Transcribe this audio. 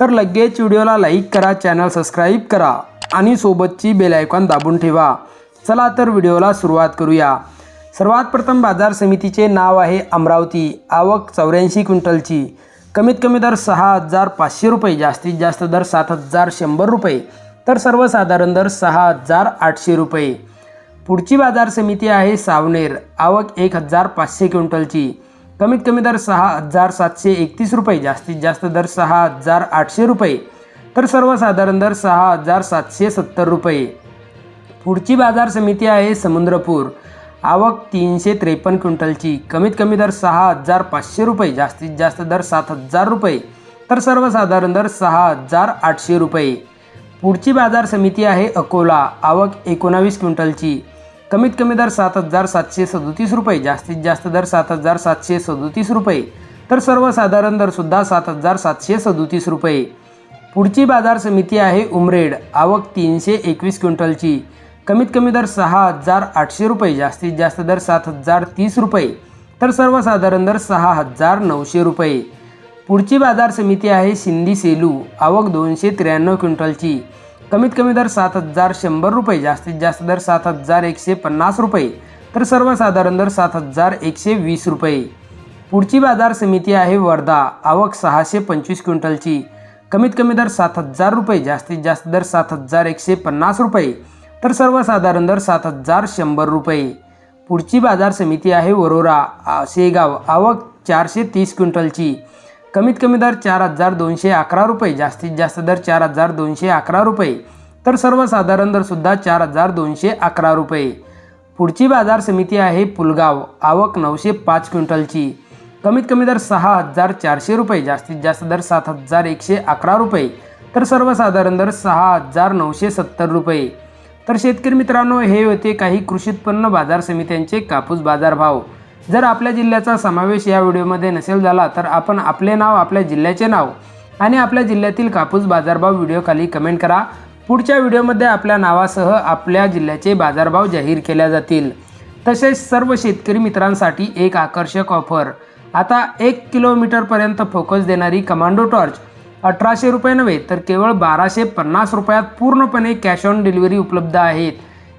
तर लगेच व्हिडिओला लाईक करा चॅनल सबस्क्राईब करा आणि सोबतची बेल आयकॉन दाबून ठेवा. चला तर व्हिडिओला सुरुवात करूया. सर्वात प्रथम बाजार समितीचे नाव आहे अमरावती आवक चौऱ्याऐंशी क्विंटलची. कमीत कमी दर सहा हजार पाचशे रुपये जास्तीत जास्त दर सात हजार शंभर रुपये तर सर्वसाधारण दर सहा हजार आठशे रुपये. पुढची बाजार समिती आहे सावनेर आवक एक हजार पाचशे क्विंटलची. कमीत कमी दर सहा हजार सातशे एकतीस रुपये जास्तीत जास्त दर सहा हजार आठशे रुपये. तर सर्वसाधारण दर सहा हजार सातशे सत्तर रुपये. पुढची बाजार समिती आहे समुद्रपूर. आवक तीनशे त्रेपन्न क्विंटलची. कमीत कमी दर सहा हजार पाचशे रुपये जास्तीत जास्त दर सात हजार रुपये. तर सर्वसाधारण दर सहा हजार आठशे रुपये. पुढची बाजार समिती आहे अकोला. आवक एकोणावीस क्विंटलची. कमीत कमी दर सात हजार सातशे सदोतीस रुपये जास्तीत जास्त दर सात हजार सातशे सदोतीस रुपये. तर सर्वसाधारण दरसुद्धा सात हजार सातशे सदोतीस रुपये. पुढची बाजार समिती आहे उमरेड आवक तीनशे एकवीस क्विंटलची. कमीत कमी दर सहा हजार आठशे रुपये जास्तीत जास्त दर सात हजार तीस रुपये. तर सर्वसाधारण दर सहा हजार नऊशे रुपये. पुढची बाजार समिती आहे सिंधी सेलू आवक दोनशे त्र्याण्णव क्विंटलची. कमीत कमी दर सात हजार शंभर रुपये जास्तीत जास्त दर सात हजार एकशे पन्नास रुपये तर सर्वसाधारण दर सात हजार एकशे वीस रुपये. पुढची बाजार समिती आहे वर्धा आवक सहाशे पंचवीस क्विंटलची. कमीत कमी दर सात हजार रुपये जास्तीत जास्त दर सात हजार एकशे पन्नास रुपये तर सर्वसाधारण दर सात हजार शंभर रुपये. पुढची बाजार समिती आहे वरोरा शेगाव आवक चारशे तीस क्विंटलची. कमीत कमी दर चार हजार दोनशे अकरा रुपये जास्तीत जास्त दर चार हजार दोनशे अकरा रुपये तर सर्वसाधारण दरसुद्धा चार हजार दोनशे अकरा रुपये. पुढची बाजार समिती आहे पुलगाव आवक नऊशे पाच क्विंटलची. कमीत कमी दर सहा हजार चारशे रुपये जास्तीत जास्त दर सात हजार एकशे अकरा रुपये तर सर्वसाधारण दर सहा हजार नऊशे सत्तर रुपये. तर शेतकरी मित्रांनो हे होते काही कृषी उत्पन्न बाजार समित्यांचे कापूस बाजारभाव. जर आपल्या जिल्ह्याचा समावेश या व्हिडिओमध्ये नसेल झाला तर आपण आपले नाव आपल्या जिल्ह्याचे नाव आणि आपल्या जिल्ह्यातील कापूस बाजारभाव व्हिडिओ खाली कमेंट करा. पुढच्या व्हिडिओमध्ये आपल्या नावासह आपल्या जिल्ह्याचे बाजारभाव जाहीर केल्या जातील. तसेच सर्व शेतकरी मित्रांसाठी एक आकर्षक ऑफर. आता एक किलोमीटरपर्यंत फोकस देणारी कमांडो टॉर्च अठराशे रुपये नव्हे तर केवळ बाराशे पन्नास रुपयात पूर्णपणे कॅश ऑन डिलिव्हरी उपलब्ध आहेत.